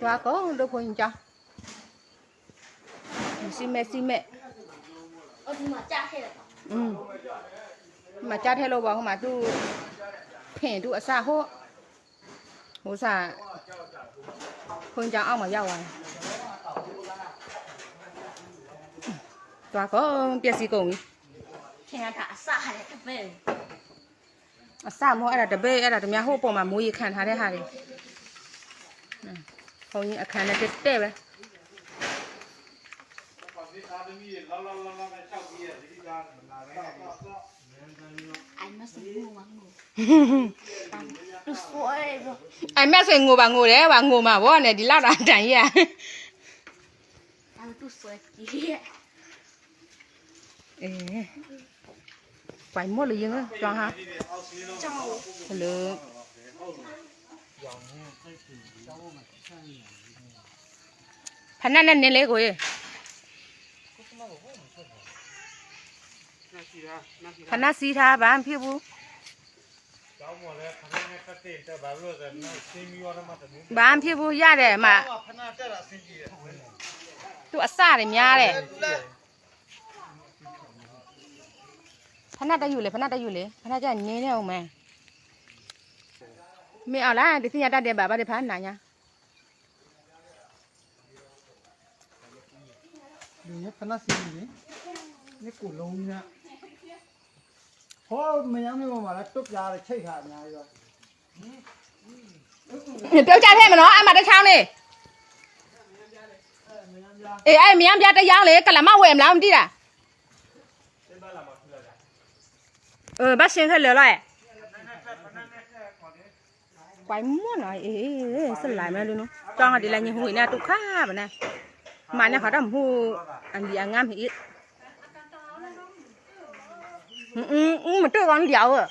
သွားကုန်တို့ခွင်ကြစီမဲစီမဲအော်ဒီမှာကြားခဲ့တယ်อืมมาจัดให้เราบอกมาดูเพ่นดูอาซาโหโหซาคนจะเอามาเย้าไว้ตัวก็เปียสีกง ခင်ဗျာကအစရတဲ့တပည့်အစမို့အဲ့ဒါတပည့်အဲ့ဒါတမဟိုးပေါ်မှာမိုးရေခံထားတဲ့ဟာတွေဘုံကြီးအခန်းနဲ့တက်ပဲအိုင်မဆင်ငိုပါငိုအိုင်မဆင်ငိုပါငိုတယ်ဗာငိုမှာဗောနဲ့ဒီလောက်တာတန်ရတူဆွဲကြီး င်းဟာ照ဟလိုဖနက်နဲ့နင်းလေးကိုရေဖနက်စီးထားဗန်းဖြစ်ဘူးကျောင်းပေါ်လဲခဏနဲ့ကတ်တဲ့တက်ဘာလို့လဲနော်စင်းမီရောတော့မှတည်းဗန်းဖြစ်ဘူးရတယ်အမခဏတက်တာစင်းကြည့်ရသူအစတွေများတယ် ဖနက်တက်ယူလေဖနက်တက်ယူလေဖနက်ကျနင်းနေအောင်မယ်မင်းအောင်လားဒီစင်ရတတ်တဲ့ဘာဘာတွေဖမ်းနာညာဒီနေ့ဖနာစီနေနေကိုလုံးညဟောမယမ်းမျိုးမှာလည်းတွတ်ပြားတယ်ချိတ်ခါအများကြီးပဲပြောကြထဲမနော်အမတစ်ချောင်းလေးအေးအဲ့မြန်ပြတစ်ယောင်းလေကလမဝယ်မလားမသိတာ เออบ้าเชียงเคยเหลือไรไกวมั่วหน่อยเอ๊สลายมาดูเนาะจองอะไรยังหูเนี่ยตุกข้าแบบนั้นมาเนี่ยเขาทำหูอันเดียงงามอีกอืมอืมมันตัวกันเดียวอะ